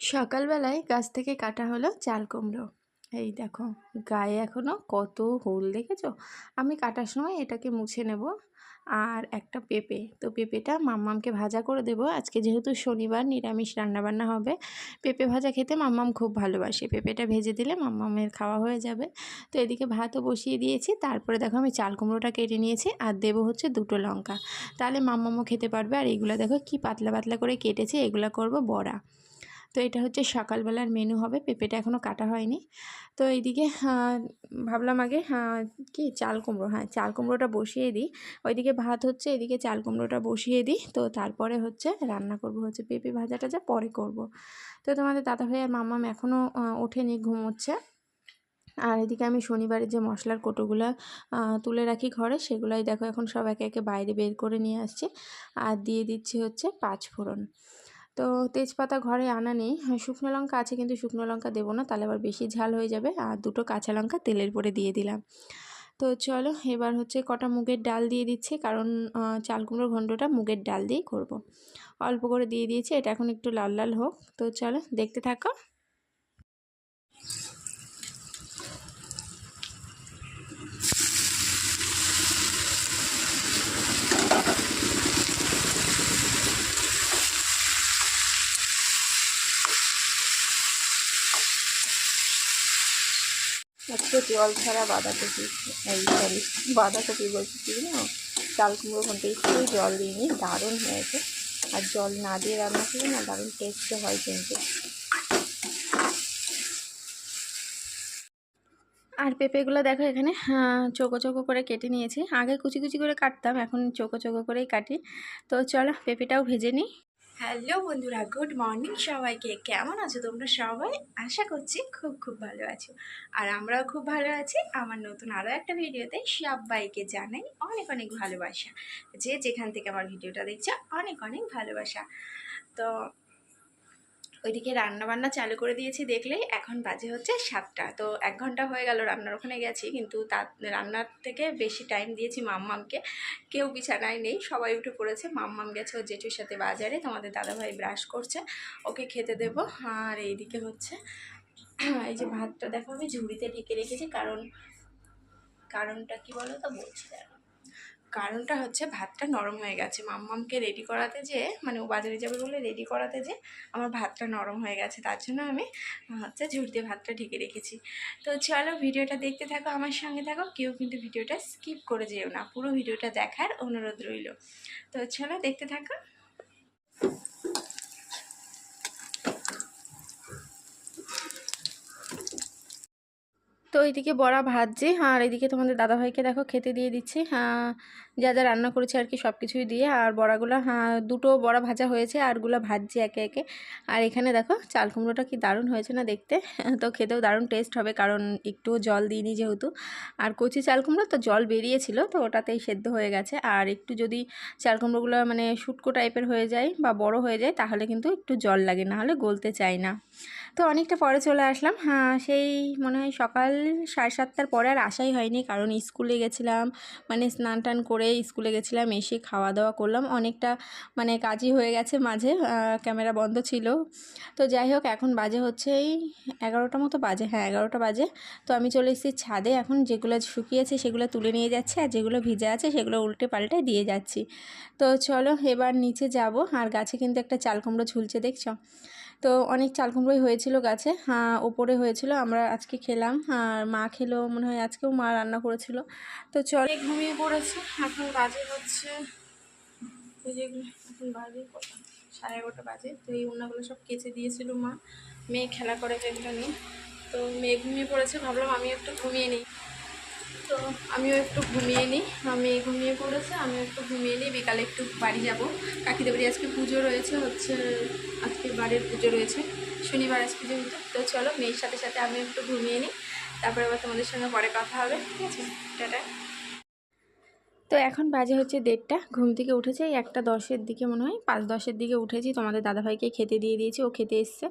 সকালবেলায় গাছ থেকে কাটা হলো চাল কুমড়ো। এই দেখো, গায়ে এখনও কত হুল দেখেছ? আমি কাটার সময় এটাকে মুছে নেব আর একটা পেঁপে। তো পেঁপেটা মাম্মামকে ভাজা করে দেব। আজকে যেহেতু শনিবার, নিরামিষ রান্নাবান্না হবে, পেঁপে ভাজা খেতে মাম্মাম খুব ভালোবাসে। পেঁপেটা ভেজে দিলে মাম্মামের খাওয়া হয়ে যাবে। তো এদিকে ভাতও বসিয়ে দিয়েছি। তারপরে দেখো আমি চাল কুমড়োটা কেটে নিয়েছি আর দেবো হচ্ছে দুটো লঙ্কা। তাহলে মাম্মামও খেতে পারবে। আর এইগুলো দেখো কি পাতলা পাতলা করে কেটেছে, এগুলো করব বড়া। তো এটা হচ্ছে সকালবেলার মেনু হবে। পেঁপেটা এখনও কাটা হয়নি। তো এইদিকে ভাবলাম আগে কি চাল কুমড়ো? হ্যাঁ চাল কুমড়োটা বসিয়ে দিই। ওইদিকে ভাত হচ্ছে, এদিকে চাল কুমড়োটা বসিয়ে দিই। তো তারপরে হচ্ছে রান্না করব হচ্ছে পেঁপে ভাজাটা যা পরে করব। তো তোমাদের দাদা ভাই আর মামাম এখনও ওঠেনি, ঘুমোচ্ছে। আর এদিকে আমি শনিবারের যে মশলার কোটোগুলো তুলে রাখি ঘরে, সেগুলাই দেখো এখন সব একে একে বাইরে বের করে নিয়ে আসছে। আর দিয়ে দিচ্ছি হচ্ছে পাঁচ ফোড়ন তো তেজপাতা ঘরে আনা নেই। হ্যাঁ, শুকনো লঙ্কা আছে কিন্তু শুকনো লঙ্কা দেবো না তাহলে আবার বেশি ঝাল হয়ে যাবে। আর দুটো কাঁচা লঙ্কা তেলের পরে দিয়ে দিলাম। তো চলো এবার হচ্ছে কটা মুগের ডাল দিয়ে দিচ্ছি কারণ চাল কুমড়ো ঘণ্টটা মুগের ডাল দিয়েই করব। অল্প করে দিয়ে দিয়েছি এটা এখন একটু লাল লাল হোক। তো চলো দেখতে থাকো। আজকে জল ছাড়া বাঁধাকপি এই সরি বাঁধাকপি বলছি কি না চাল কুমড়ো ঘণ্টা একটু জল দিইনি দারুণ হয়েছে আর জল না দিয়ে রান্না করি না দারুণ টেস্ট হয় কিন্তু। আর পেঁপেগুলো দেখো এখানে চোখো চোকো করে কেটে নিয়েছি। আগে কুচি কুচি করে কাটতাম, এখন চোখো চোখো করেই কাটি। তো চলো, পেঁপেটাও ভেজে নিই। হ্যালো বন্ধুরা, গুড মর্নিং সবাইকে। কেমন আছো তোমরা সবাই? আশা করছি খুব খুব ভালো আছো। আর আমরাও খুব ভালো আছি। আমার নতুন আরও একটা ভিডিওতে সবাইকে জানাই অনেক অনেক ভালোবাসা। যে যেখান থেকে আমার ভিডিওটা দেখছ, অনেক অনেক ভালোবাসা। তো ওইদিকে রান্না বান্না চালু করে দিয়েছি দেখলেই এখন বাজে হচ্ছে সাতটা। তো এক ঘণ্টা হয়ে গেল রান্নার ওখানে গেছি, কিন্তু তার রান্নার থেকে বেশি টাইম দিয়েছি মাম্মামকে। কেউ বিছানায় নেই, সবাই উঠে পড়েছে। মাম্মাম গেছে ও জেঠুর সাথে বাজারে, তোমাদের দাদাভাই ব্রাশ করছে। ওকে খেতে দেবো। আর এইদিকে হচ্ছে, এই যে ভাতটা দেখো আমি ঝুড়িতে ঢেকে রেখেছি, কারণ, কারণটা কি বলো তো? বলছি দেখো। কারণটা হচ্ছে ভাতটা নরম হয়ে গেছে। মাম্মামকে রেডি করাতে যে মানে ও বাজারে যাবে বলে রেডি করাতে যে, আমার ভাতটা নরম হয়ে গেছে। তার জন্য আমি হচ্ছে ঝুড়িতে ভাতটা ঢেকে রেখেছি। তো চলো ভিডিওটা দেখতে থাকো, আমার সঙ্গে থাকো। কেউ কিন্তু ভিডিওটা স্কিপ করে যেও না। পুরো ভিডিওটা দেখার অনুরোধ রইল। তো চলো দেখতে থাকো। তো এইদিকে বড়া ভাজছে। আর এদিকে তোমাদের দাদাভাইকে দেখো খেতে দিয়ে দিচ্ছি। যা যা রান্না করেছে আর কি সব কিছুই দিয়ে। আর বড়াগুলো দুটো বড়া ভাজা হয়েছে আরগুলো ভাজছি একে একে। আর এখানে দেখো, চাল কুমড়োটা কি দারুণ হয়েছে না দেখতে? তো খেতেও দারুণ টেস্ট হবে কারণ একটুও জল দিইনি যেহেতু। আর কচি চাল কুমড়ো তো জল বেরিয়েছিল, তো ওটাতেই সেদ্ধ হয়ে গেছে। আর একটু যদি চাল কুমড়োগুলো মানে শুটকো টাইপের হয়ে যায় বা বড় হয়ে যায়, তাহলে কিন্তু একটু জল লাগে না হলে গলতে চায় না। তো অনেকটা পরে চলে আসলাম। হ্যাঁ সেই মনে হয় সকাল সাড়ে সাতটার পরে আর আসাই হয়নি। কারণ স্কুলে গেছিলাম মানে স্নান টান করে স্কুলে গেছিলাম, এসে খাওয়া দাওয়া করলাম। অনেকটা মানে কাজই হয়ে গেছে মাঝে ক্যামেরা বন্ধ ছিল। তো যাই হোক, এখন বাজে হচ্ছে এই এগারোটা মতো বাজে। হ্যাঁ এগারোটা বাজে। তো আমি চলে এসেছি ছাদে। এখন যেগুলো শুকিয়েছে সেগুলো তুলে নিয়ে যাচ্ছে আর যেগুলো ভিজে আছে সেগুলো উল্টে পাল্টে দিয়ে যাচ্ছি। তো চলো এবার নিচে যাব। আর গাছে কিন্তু একটা চাল কুমড়ো ঝুলছে, দেখছ? তো অনেক চাল কুমড়োই হয়েছিল গাছে। হ্যাঁ ওপরে হয়েছিল, আমরা আজকে খেলাম। আর মা খেলো, মনে হয় আজকেও মা রান্না করেছিল। তো চলে। ঘুমিয়ে পড়েছে, এখন বাজে হচ্ছে এখন বাজে সাড়ে এগারোটা বাজে, তো এই উন্নাগুলো সব কেচে দিয়েছিল মা। মেয়ে খেলা করে যেগুলো নিয়ে। তো মেয়ে ঘুমিয়ে পড়েছে, ভাবলাম আমি একটু ঘুমিয়ে নিই। তো আমিও একটু ঘুমিয়ে নিই। আমি ঘুমিয়ে পড়েছে আমি একটু ঘুমিয়ে নিই। বিকালে একটু বাড়ি যাব। কাকিদের বাড়ি আজকে পুজো রয়েছে, হচ্ছে আজকে বাড়ির পুজো রয়েছে। শনিবার আজকে যেহেতু। তো চলো, মেয়ের সাথে সাথে আমি একটু ঘুমিয়ে নিই। তারপরে আবার তোমাদের সঙ্গে পরে কথা হবে। ঠিক আছে? টাটা। তো এখন বাজে হচ্ছে দেড়টা, ঘুম থেকে উঠেছে একটা দশের দিকে মনে হয়, পাঁচ দশের দিকে উঠেছি, তোমাদের দাদাভাইকে খেতে দিয়ে দিয়েছি, ও খেতে এসছে,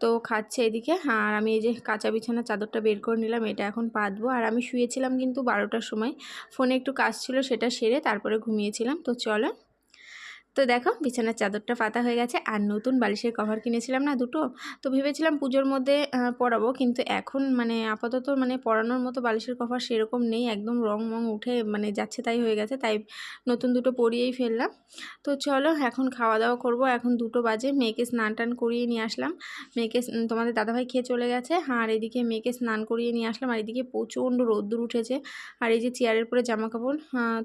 তো খাচ্ছে এদিকে, আর আমি এই যে কাঁচা বিছানা চাদরটা বের করে নিলাম, এটা এখন পাতবো, আর আমি শুয়েছিলাম কিন্তু বারোটার সময়, ফোনে একটু কাজ ছিল সেটা সেরে তারপরে ঘুমিয়েছিলাম, তো চলো তো দেখো বিছানার চাদরটা পাতা হয়ে গেছে আর নতুন বালিশের কভার কিনেছিলাম না দুটো। তো ভেবেছিলাম পুজোর মধ্যে পরাবো কিন্তু এখন মানে আপাতত মানে পরানোর মতো বালিশের কভার সেরকম নেই, একদম রং মং উঠে মানে যাচ্ছে তাই হয়ে গেছে, তাই নতুন দুটো পরিয়েই ফেললাম। তো চলো এখন খাওয়া দাওয়া করব, এখন দুটো বাজে, মেয়েকে স্নান টান করিয়ে নিয়ে আসলাম। মেয়েকে তোমাদের দাদাভাই খেয়ে চলে গেছে আর এদিকে মেয়েকে স্নান করিয়ে নিয়ে আসলাম, আর এদিকে প্রচণ্ড রোদ্দুর উঠেছে। আর এই যে চেয়ারের পরে জামা কাপড়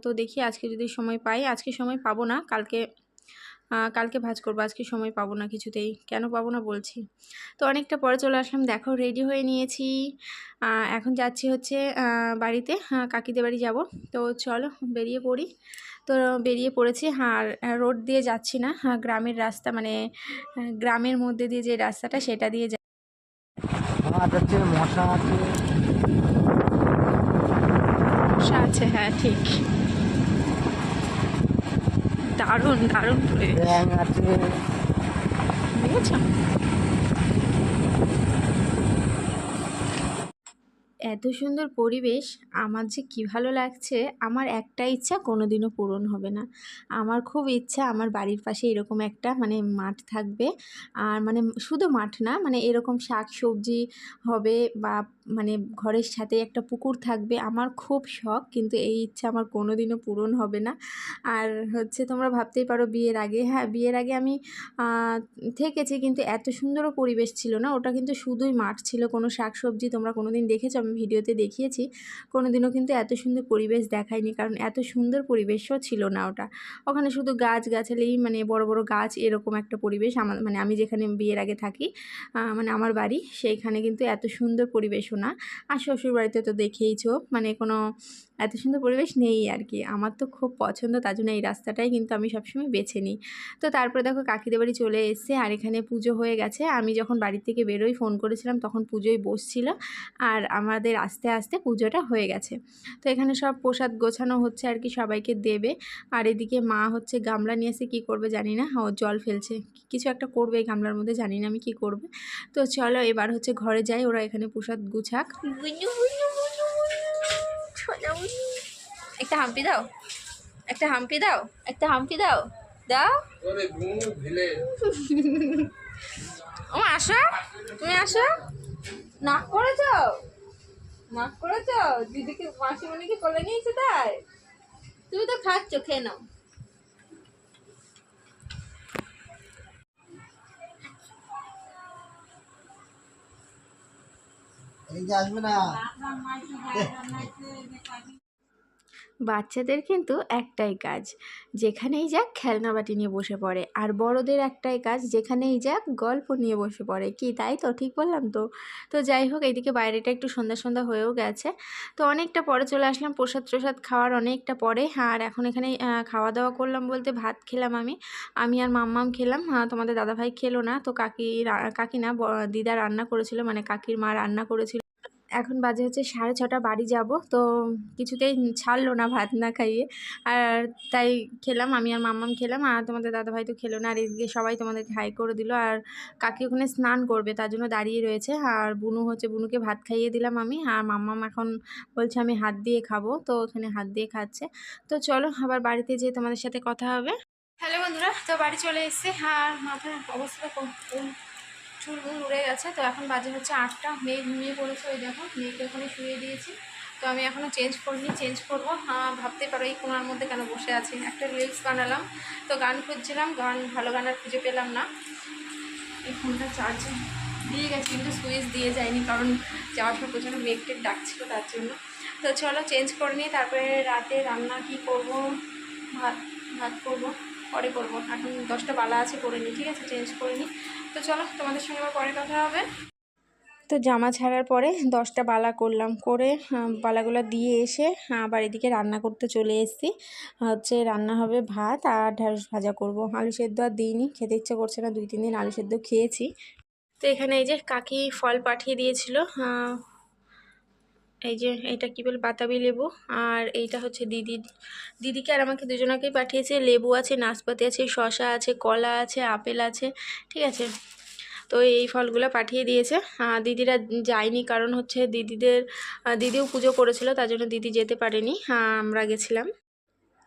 তো দেখি আজকে যদি সময় পাই, আজকে সময় পাবো না, কালকে কালকে ভাজ করব আজকে সময় পাবো না কিছুতেই। কেন পাবো না বলছি। তো অনেকটা পরে চলে আসলাম। দেখো রেডি হয়ে নিয়েছি। এখন যাচ্ছি হচ্ছে বাড়িতে। কাকিদের বাড়ি যাব। তো চলো বেরিয়ে পড়ি। তো বেরিয়ে পড়েছি। আর রোড দিয়ে যাচ্ছি না। আহ, গ্রামের রাস্তা মানে গ্রামের মধ্যে দিয়ে যে রাস্তাটা সেটা দিয়ে যা- মশা আছে হ্যাঁ ঠিক। দারুণ দারুণ পরিবেশ ব্যাং আছে দেখেছ এত সুন্দর পরিবেশ, আমার যে কী ভালো লাগছে, আমার একটা ইচ্ছা কোনো দিনও পূরণ হবে না। আমার খুব ইচ্ছা আমার বাড়ির পাশে এরকম একটা মানে মাঠ থাকবে। আর মানে শুধু মাঠ না মানে এরকম শাক সবজি হবে বা মানে ঘরের সাথে একটা পুকুর থাকবে, আমার খুব শখ। কিন্তু এই ইচ্ছা আমার কোনো দিনও পূরণ হবে না। আর হচ্ছে তোমরা ভাবতেই পারো বিয়ের আগে হ্যাঁ বিয়ের আগে আমি থেকেছি কিন্তু এত সুন্দরও পরিবেশ ছিল না। ওটা কিন্তু শুধুই মাঠ ছিল, কোনো শাক সবজি তোমরা কোনো দিন দেখেছ? আমি ভিডিওতে দেখিয়েছি কোনো দিনও কিন্তু এত সুন্দর পরিবেশ দেখায়নি, কারণ এত সুন্দর পরিবেশও ছিল না ওটা। ওখানে শুধু গাছ গাছালেই মানে বড় বড় গাছ এরকম একটা পরিবেশ আমার মানে আমি যেখানে বিয়ের আগে থাকি মানে আমার বাড়ি, সেইখানে কিন্তু এত সুন্দর পরিবেশও না। আর শ্বশুর বাড়িতে তো দেখেইছো মানে কোনো এত সুন্দর পরিবেশ নেই আর কি। আমার তো খুব পছন্দ, তার জন্য এই রাস্তাটাই কিন্তু আমি সবসময় বেছে নিই। তো তারপরে দেখো কাকিদের বাড়ি চলে এসছে, আর এখানে পুজো হয়ে গেছে। আমি যখন বাড়ি থেকে বেরোই, ফোন করেছিলাম, তখন পুজোয় বসছিল। আর আমাদের আস্তে আস্তে পুজোটা হয়ে গেছে। তো এখানে সব প্রসাদ গোছানো হচ্ছে আর কি সবাইকে দেবে। আর এদিকে মা হচ্ছে গামলা নিয়ে এসে কী করবে জানি না। ও জল ফেলছে। কিছু একটা করবে এই গামলার মধ্যে জানি না আমি কি করবে। তো চলো এবার হচ্ছে ঘরে যাই ওরা এখানে প্রসাদ গুছাক। একটা হাম্পি দাও। একটা হাম্পি দাও। একটা হাম্পি দাও। দাও। ও আসো। তুমি আসো। না করে করেছ নাক করেছ? দিদিকে মাসিমণিকে কোলে নিয়েছে তাই? তুমি তো খাচ্ছ খেয়ে নাও। এই যে আসবে না। বাচ্চাদের কিন্তু একটাই কাজ যেখানেই যাক খেলনা বাটি নিয়ে বসে পড়ে। আর বড়দের একটাই কাজ যেখানেই যাক গল্প নিয়ে বসে পড়ে। কি তাই তো? ঠিক বললাম তো? তো যাই হোক এইদিকে বাইরেটা একটু সন্ধ্যা সন্ধ্যা হয়েও গেছে। তো অনেকটা পরে চলে আসলাম প্রসাদ প্রসাদ খাওয়ার অনেকটা পরে। আর এখন এখানে খাওয়া দাওয়া করলাম বলতে ভাত খেলাম আমি। আমি আর মাম্মাম খেলাম আহ, তোমাদের দাদাভাই খেলো না। তো কাকি কাকি না দিদা রান্না করেছিল মানে কাকির মা রান্না করেছিল। এখন বাজে হচ্ছে সাড়ে ছটা, বাড়ি যাব। তো কিছুতেই ছাড়লো না ভাত না খাইয়ে। আর তাই খেলাম, আমি আর মাম্মাম খেলাম, আর তোমাদের দাদাভাই তো খেলো না। আর এদিকে সবাই তোমাদেরকে হাই করে দিল। আর কাকি ওখানে স্নান করবে, তার জন্য দাঁড়িয়ে রয়েছে। আর বুনু হচ্ছে বুনুকে ভাত খাইয়ে দিলাম আমি। আর মাম্মাম এখন বলছে আমি হাত দিয়ে খাব, তো ওখানে হাত দিয়ে খাচ্ছে। তো চলো, আবার বাড়িতে যেয়ে তোমাদের সাথে কথা হবে। হ্যালো বন্ধুরা, তো বাড়ি চলে এসেছে। আর মাথার অবস্থা চুলগুলো উড়ে গেছে, তো এখন বাজে হচ্ছে আটটা। মেয়ে ঘুমিয়ে পড়েছে ওই দেখো, মেয়েকে ওখানে শুয়ে দিয়েছি। তো আমি এখনও চেঞ্জ করিনি চেঞ্জ করব। হ্যাঁ ভাবতে পারো এই কোনার মধ্যে কেন বসে আছি। একটা রিলস বানালাম, তো গান খুঁজছিলাম, গান, ভালো গান আর খুঁজে পেলাম না। এই ফোনটা চার্জে দিয়ে গেছে, কিন্তু সুইচ দিয়ে যায়নি, কারণ যাওয়ার সময় প্রচণ্ড মেঘ টেক ডাকছিল তার জন্য। তো চলো চেঞ্জ করে নিই, তারপরে রাতে রান্না কি করব? ভাত ভাত করব। পরে করব। এখন দশটা বালা আছে করে নিই ঠিক আছে? চেঞ্জ করে নিই তো চলো, তোমাদের সঙ্গে আবার পরে কথা হবে। তো জামা ছাড়ার পরে দশটা বালা করলাম। করে বালাগুলো দিয়ে এসে, আবার এদিকে রান্না করতে চলে এসেছি। হচ্ছে রান্না হবে ভাত আর ঢ্যাঁড়স ভাজা করব। আলু সেদ্ধ আর দিইনি, খেতে ইচ্ছে করছে না। দুই, তিন দিন আলু সেদ্ধ খেয়েছি। তো এখানে এই যে কাকি ফল পাঠিয়ে দিয়েছিল এই যে এটা কি বলে, বাতাবি লেবু আর এইটা হচ্ছে দিদি। দিদিকে আর আমাকে দুজনকেই পাঠিয়েছে, লেবু আছে, নাশপাতি আছে শশা আছে, কলা আছে, আপেল আছে, ঠিক আছে। তো এই ফলগুলো পাঠিয়ে দিয়েছে। দিদিরা যায়নি কারণ হচ্ছে দিদিদের দিদিও পুজো করেছিল, তার জন্য দিদি যেতে পারেনি। আমরা গেছিলাম।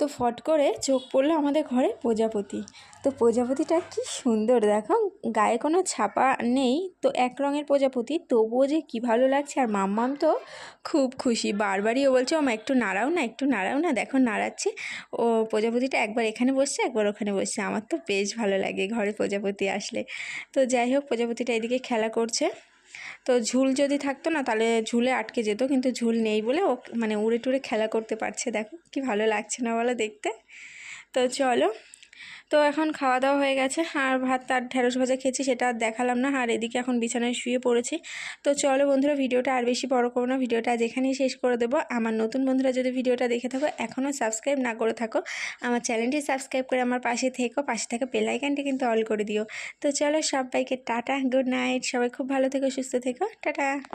তো ফট করে চোখ পড়ল আমাদের ঘরে প্রজাপতি। তো প্রজাপতিটা কি সুন্দর দেখো, গায়ে কোনো ছাপা নেই, তো এক রঙের প্রজাপতি। তবুও যে কী ভালো লাগছে, আর মাম্মাম তো খুব খুশি। বারবারই ও বলছে ও মা একটু নাড়াও না, একটু নাড়াও না, দেখো নাড়াচ্ছে। ও প্রজাপতিটা একবার এখানে বসছে, একবার ওখানে বসছে। আমার তো বেশ ভালো লাগে ঘরে প্রজাপতি আসলে। তো যাই হোক, প্রজাপতিটা এদিকে খেলা করছে। তো ঝুল যদি থাকতো না, তাহলে ঝুলে আটকে যেত, কিন্তু ঝুল নেই বলে ও মানে উড়ে টুড়ে খেলা করতে পারছে। দেখো কি ভালো লাগছে না বলো দেখতে। তো চলো তো এখন খাওয়া দাওয়া হয়ে গেছে। আর ভাত আর ঢেঁড়স ভাজা খেয়েছি, সেটা আর দেখালাম না। আর এদিকে এখন বিছানায় শুয়ে পড়েছি। তো চলো বন্ধুরা, ভিডিওটা আর বেশি বড় করো না। ভিডিওটা আজ এখানেই শেষ করে দেবো। আমার নতুন বন্ধুরা যদি ভিডিওটা দেখে থাকো, এখনও সাবস্ক্রাইব না করে থাকো, আমার চ্যানেলটি সাবস্ক্রাইব করে আমার পাশে থেকো। পাশে থাকা বেলাইকানটি কিন্তু অল করে দিও। তো চলো সবাইকে টাটা, গুড নাইট। সবাই খুব ভালো থেকো, সুস্থ থেকো। টাটা।